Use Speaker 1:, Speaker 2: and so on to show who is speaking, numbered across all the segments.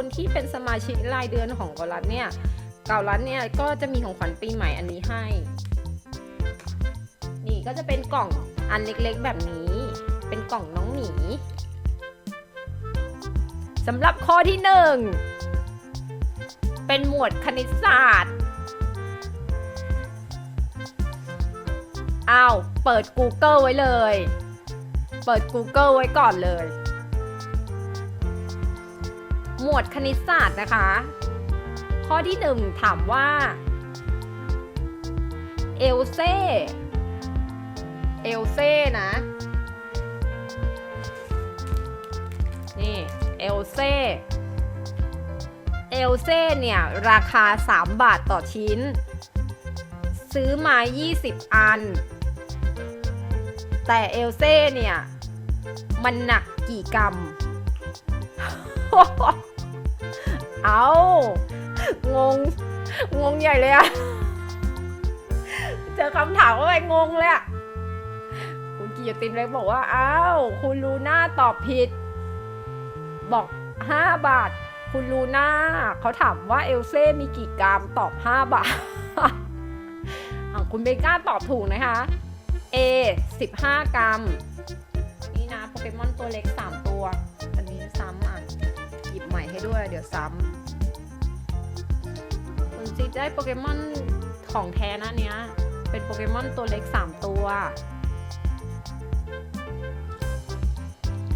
Speaker 1: คนที่เป็นสมาชิกรายเดือนของเกาลัดเนี่ยเกาลัดเนี่ยก็จะมีของขวัญปีใหม่อันนี้ให้ นี่ก็จะเป็นกล่องอันเล็กๆแบบนี้ เป็นกล่องน้องหมีสำหรับข้อที่หนึ่งเป็นหมวดคณิตศาสตร์อ้าวเปิด Google ไว้เลย เปิด Google ไว้ก่อนเลย มวดคณิตศาสตร์นะคะ ข้อที่หนึ่งถามว่า เอลเซ่เอลเซ่นะ นี่ เอลเซ่เอลเซ่เนี่ย ราคา 3 บาทต่อชิ้น ซื้อมา 20 อัน แต่เอลเซ่เนี่ย มันหนักกี่กรัม เอา งง งงใหญ่เลยอะเจอคำถามว่าไปงงเลยอะคุณกิยตินเลยบอกว่า อ้าว คุณลูน่าตอบผิด บอก 5 บาท คุณลูน่าเขาถามว่าเอลเซ่มีกี่กรัมตอบ 5 บาท คุณเบก้าตอบถูกนะคะ A 15 กรัม นี่นะโปเกมอนตัวเล็ก 3 ตัว ม่ให้ด้วยเดี๋ยวซ้ำคุณซีได้โปเกมอนของแท้นะเนี้ย เป็นโปเกมอนตัวเล็ก 3 ตัว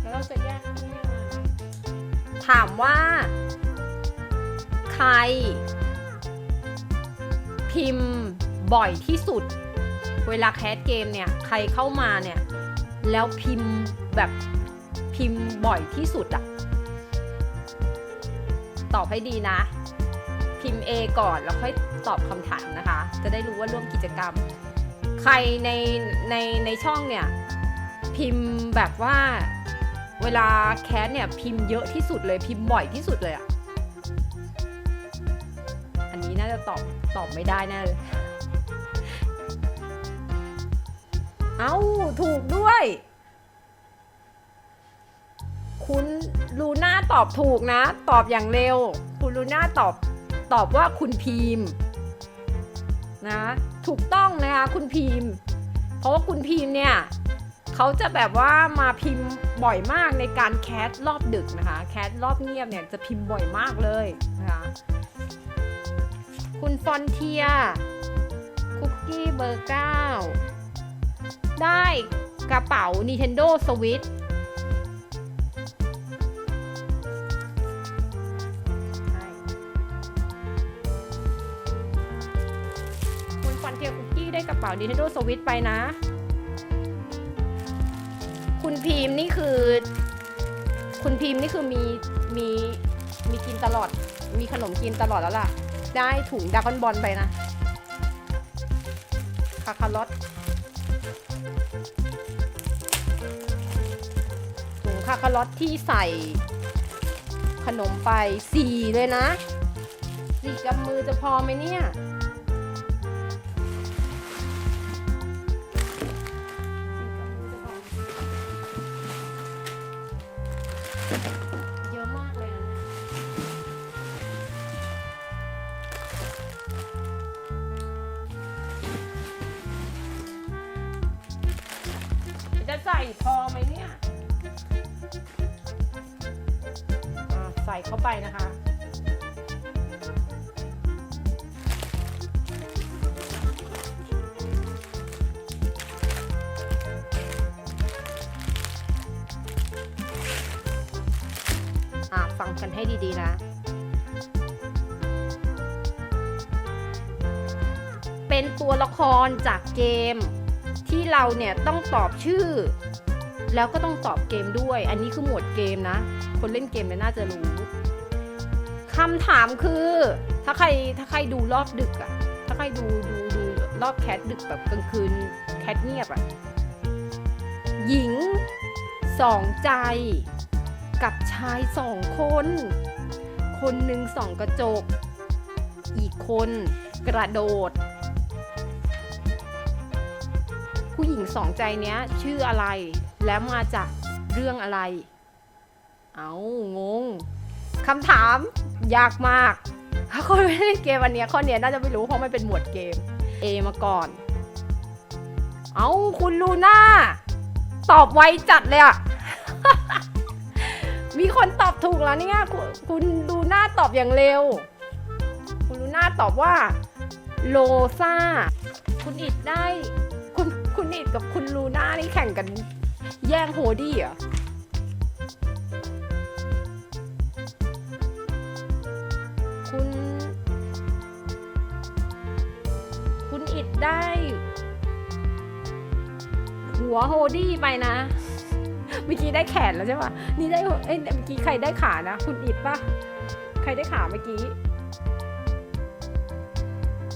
Speaker 1: แล้วเราจะแยกให้ยังถามว่า ใคร พิมพ์บ่อยที่สุด เวลาแคสเกมเนี่ย ใครเข้ามาเนี่ย แล้วพิมพ์แบบพิมพ์บ่อยที่สุดอะ ตอบให้ดีนะ พิมพ์ A ก่อนแล้วค่อยตอบคำถามนะคะ จะได้รู้ว่าร่วมกิจกรรม ใครในในในช่องเนี่ยพิมพ์แบบว่าเวลาแคสเนี่ยพิมพ์เยอะที่สุดเลยพิมพ์บ่อยที่สุดเลยอะอันนี้น่าจะตอบตอบไม่ได้แน่เลย เอ้าถูกด้วย คุณลูน่าตอบถูกนะ ตอบอย่างเร็ว คุณลูน่าตอบตอบว่าคุณพีมนะถูกต้องนะคะคุณพีมเพราะว่าคุณพีมเนี่ยเขาจะแบบว่ามาพิมพ์บ่อยมากในการแคสรอบดึกนะคะ แคสรอบเงียบเนี่ยจะพิมพ์บ่อยมากเลยนะคะคุณฟอนเทียคุกกี้เบอร์เก้าได้กระเป๋า Nintendo Switch ทียคุกกี้ได้กระเป๋า Nintendo Switch ไปนะ คุณพีมนี่คือ คุณพีมนี่คือมีมีมีกินตลอด มีขนมกินตลอดแล้วล่ะ ได้ถุงดากอนบอลไปนะ คาคาลอตถุงคาคาลอตที่ใส่ขนมไปสี่เลยนะสี่กำมือจะพอไหมเนี่ย จะใส่พอไหมเนี่ยใส่เข้าไปนะคะ ฟังกันให้ดีๆนะเป็นตัวละครจากเกม ที่เราเนี่ยต้องตอบชื่อ แล้วก็ต้องตอบเกมด้วย อันนี้คือหมวดเกมนะ คนเล่นเกมเนี่ยน่าจะรู้คำถามคือ ถ้าใครถ้าใครดูรอบดึกอะถ้าใครดูดูดูรอบแคทดึกแบบกลางคืนแคทเงียบอะหญิงสองใจ กับชายสองคน คนหนึ่งสองกระจก อีกคนกระโดด สองใจเนี้ยชื่ออะไร และมาจากเรื่องอะไร เอางงคำถามยากมาก ถ้าคนไม่เล่นเกมวันนี้ข้อเนี้ยน่าจะไม่รู้เพราะมันเป็นหมวดเกม A มาก่อน เอาคุณลูน่าตอบไวจัดเลยอะมีคนตอบถูกแล้วเนี่ยคุณคุณลูน่าตอบอย่างเร็ว คุณลูน่าตอบว่าโลซาคุณอิดได้ คุณอิดกับคุณลูน่านี่แข่งกันแย่งโฮดี้เหรอคุณ คุณอิดได้ หัวโฮดี้ไปนะเมื่อกี้ได้แขนแล้วใช่ปะนี่ได้เอ้ยเมื่อกี้ใครได้ขานะ คุณอิดปะใครได้ขาเมื่อกี้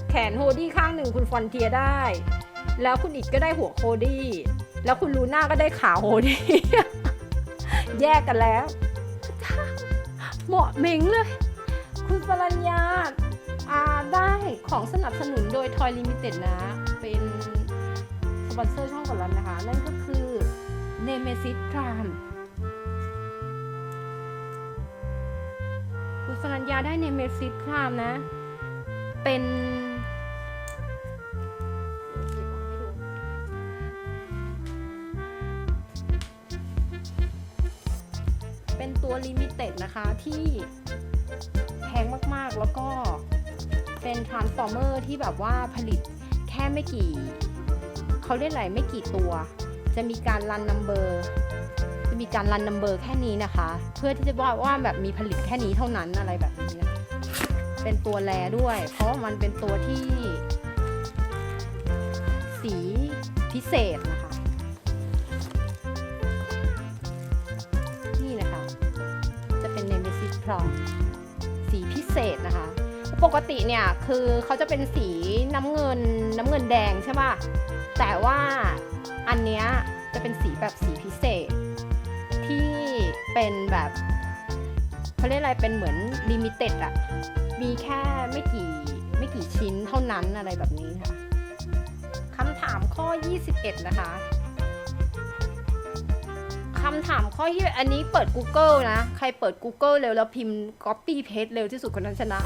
Speaker 1: แขนโฮดี้ข้างหนึ่งคุณฟอนเทียได้ แล้วคุณอิดก็ได้หัวโฮดี้ แล้วคุณลูน่าก็ได้ขาโฮดี้ แยกกันแล้ว เหมาะเหม็งเลย คุณปรัญญาอ่าได้ของสนับสนุนโดย Toy Limited นะ เป็นสปอนเซอร์ช่องของเรานะคะ นั่นก็คือ Nemesis Prime คุณสรัญญาได้ Nemesis Prime นะ เป็น นะคะที่แพงมากๆ แล้วก็เป็นทรานส์ฟอร์เมอร์ที่แบบว่าผลิตแค่ไม่กี่เขาเรียกอะไรไม่กี่ตัว จะมีการรันนัมเบอร์จะมีการรันนัมเบอร์แค่นี้นะคะ เพื่อที่จะบอกว่าแบบมีผลิตแค่นี้เท่านั้นอะไรแบบนี้นะเป็นตัวแรด้วย เพราะมันเป็นตัวที่ สีพิเศษ สีพิเศษนะคะ ปกติเนี่ยคือเขาจะเป็นสีน้ำเงินน้ำเงินแดงใช่ป่ะแต่ว่าอันเนี้ยจะเป็นสีแบบสีพิเศษ ที่เป็นแบบเขาเรียกอะไรเป็นเหมือนลิมิเต็ดอะมีแค่ไม่กี่ไม่กี่ชิ้นเท่านั้นอะไรแบบนี้ค่ะคำถามข้อ 21 นะคะำถามข้อที่อันนี้เปิด Google นะ ใครเปิด Google เร็วแล้วพิมพ์ copy paste เร็วที่สุดคนนั้นชนะ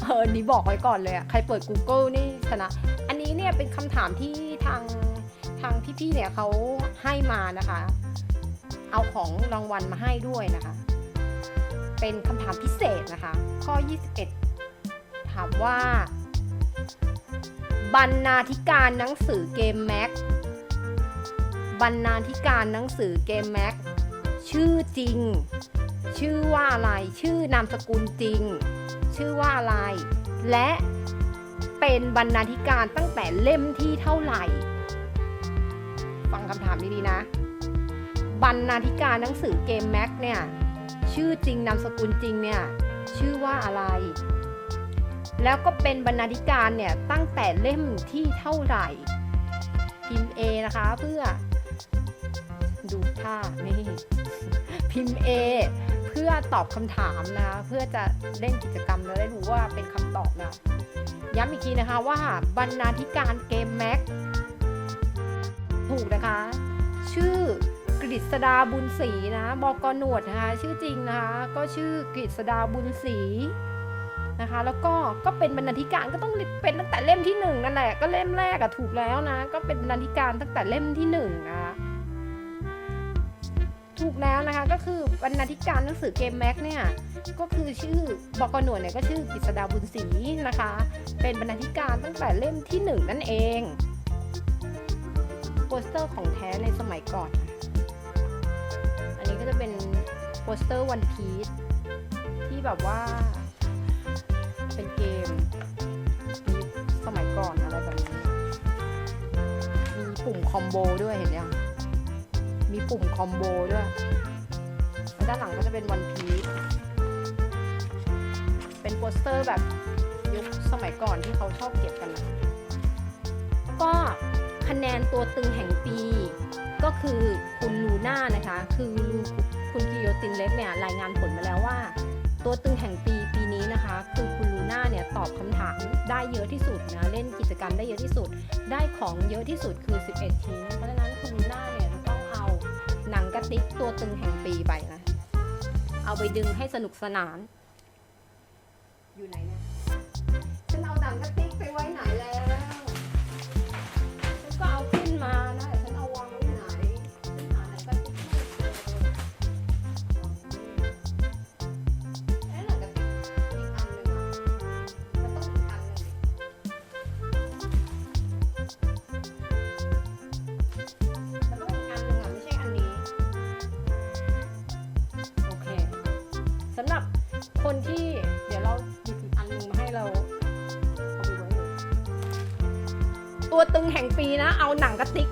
Speaker 1: เอออันนี้บอกไว้ก่อนเลยอะใครเปิด Google นี่ชนะ อันนี้เนี่ยเป็นคำถามที่ทางทางพี่ๆเนี่ยเขาให้มานะคะ เอาของรางวัลมาให้ด้วยนะคะ เป็นคำถามพิเศษนะคะ ข้อ 21 ถามว่า บรรณาธิการหนังสือเกมแม็ก บรรณาธิการหนังสือเกมแม็กชื่อจริง ชื่อว่าอะไร ชื่อนามสกุลจริง ชื่อว่าอะไร และเป็นบรรณาธิการตั้งแต่เล่มที่เท่าไหร่ ฟังคำถามดีๆนะ บรรณาธิการหนังสือเกมแม็กเนี่ย ชื่อจริงนามสกุลจริงเนี่ย ชื่อว่าอะไร แล้วก็เป็นบรรณาธิการเนี่ยตั้งแต่เล่มที่เท่าไหร่พิมพ์ A นะคะเพื่อ ดูท่านี่พิมพ์ A เพื่อตอบคำถามนะเพื่อจะเล่นกิจกรรมแล้วได้รู้ว่าเป็นคำตอบนะย้ำอีกทีนะคะว่าบรรณาธิการเกมแม็กถูกนะคะ ชื่อกฤษดาบุญศรีนะบอกหนวดนะคะชื่อจริงนะคะก็ชื่อกฤษดาบุญศรีนะคะแล้วก็ก็เป็นบรรณาธิการก็ต้องเป็นตั้งแต่เล่มที่หนึ่งนั่นแหละก็เล่มแรกอะถูกแล้วนะ ก็เป็นบรรณาธิการตั้งแต่เล่มที่หนึ่งนะคะ ถูกแล้วนะคะ ก็คือบรรณาธิการหนังสือเกมแม็กเนี่ยก็คือชื่อบอกหนวดเนี่ยก็ชื่อกฤษดาบุญศรีนะคะ เป็นบรรณาธิการตั้งแต่เล่มที่หนึ่งนั่นเองโปสเตอร์ของแท้ในสมัยก่อน อันนี้ก็จะเป็นโปสเตอร์วันพีซที่แบบว่าเป็นเกมสมัยก่อนอะไรแบบนี้ มีปุ่มคอมโบด้วยเห็นยัง มีปุ่มคอมโบด้วยด้านหลังก็จะเป็นวันพีซเป็นโปสเตอร์แบบยุคสมัยก่อนที่เขาชอบเก็บกันนะก็คะแนนตัวตึงแห่งปี ก็คือคุณลูน่านะคะ คือคุณกิโยตินเล็กเนี่ยรายงานผลมาแล้วว่า ตัวตึงแห่งปีปีนี้นะคะ คือคุณลูน่าเนี่ยตอบคำถามได้เยอะที่สุดนะเล่นกิจกรรมได้เยอะที่สุด ได้ของเยอะที่สุดคือ 11 ชิ้น เพราะฉะนั้นคุณลูน่าเนี่ย หนังกระติกตัวตึงแห่งปีไปนะ เอาไปดึงให้สนุกสนาน อยู่ไหนนะ ตัวตึงแห่งปีนะ เอาหนังกระติก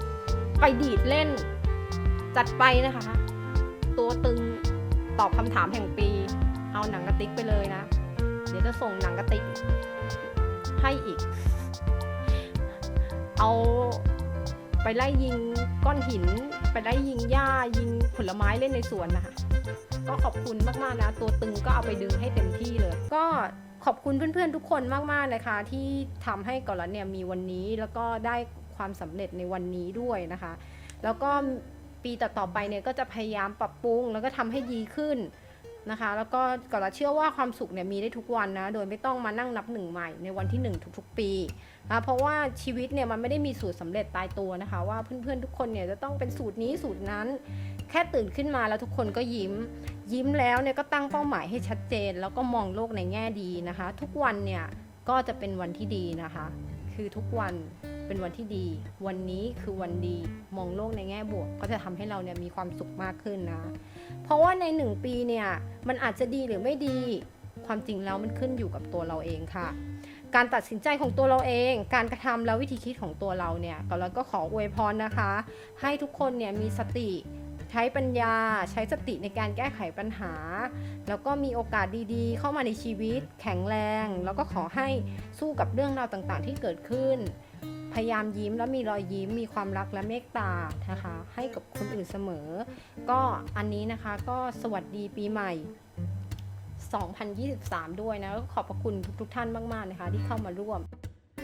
Speaker 1: ไปดีดเล่น จัดไปนะคะ ตัวตึงตอบคำถามแห่งปี เอาหนังกระติกไปเลยนะ เดี๋ยวจะส่งหนังกระติก ให้อีก เอาไปไล่ยิงก้อนหิน ไปไล่ยิงหญ้ายิงผลไม้เล่นในสวนนะคะก็ขอบคุณมากๆนะ ตัวตึงก็เอาไปดึงให้เต็มที่เลย ก็ ขอบคุณเพื่อนๆทุกคนมากๆเลยค่ะที่ทำให้กอลันเนี่ยมีวันนี้แล้วก็ได้ความสำเร็จในวันนี้ด้วยนะคะ แล้วก็ปีต่อๆไปเนี่ยก็จะพยายามปรับปรุง แล้วก็ทำให้ดีขึ้นนะคะ แล้วก็กอลันเชื่อว่าความสุขเนี่ยมีได้ทุกวันนะโดยไม่ต้องมานั่งนับหนึ่งใหม่ในวันที่หนึ่งทุกๆ ปีนะเพราะว่าชีวิตเนี่ยมันไม่ได้มีสูตรสำเร็จตายตัวนะคะ ว่าเพื่อนๆทุกคนเนี่ยจะต้องเป็นสูตรนี้สูตรนั้น แค่ตื่นขึ้นมาแล้วทุกคนก็ยิ้ม ยิ้มแล้วเนี่ยก็ตั้งเป้าหมายให้ชัดเจน แล้วก็มองโลกในแง่ดีนะคะ ทุกวันเนี่ยก็จะเป็นวันที่ดีนะคะ คือทุกวันเป็นวันที่ดี วันนี้คือวันดี มองโลกในแง่บวก ก็จะทำให้เราเนี่ยมีความสุขมากขึ้นนะ เพราะว่าในหนึ่งปีเนี่ยมันอาจจะดีหรือไม่ดี ความจริงแล้วมันขึ้นอยู่กับตัวเราเองค่ะ การตัดสินใจของตัวเราเอง การกระทำแล้ววิธีคิดของตัวเราเนี่ยก็เราก็ขออวยพรนะคะ ให้ทุกคนเนี่ยมีสติ ใช้ปัญญาใช้สติในการแก้ไขปัญหา แล้วก็มีโอกาสดีๆ เข้ามาในชีวิต แข็งแรง แล้วก็ขอให้สู้กับเรื่องราวต่างๆ ที่เกิดขึ้น พยายามยิ้มแล้วมีรอยยิ้ม มีความรักและเมตตานะคะ ให้กับคนอื่นเสมอ ก็อันนี้นะคะก็สวัสดีปีใหม่ 2023 ด้วยนะก็ขอบพระคุณทุกๆท่านมากๆนะคะ ที่เข้ามาร่วม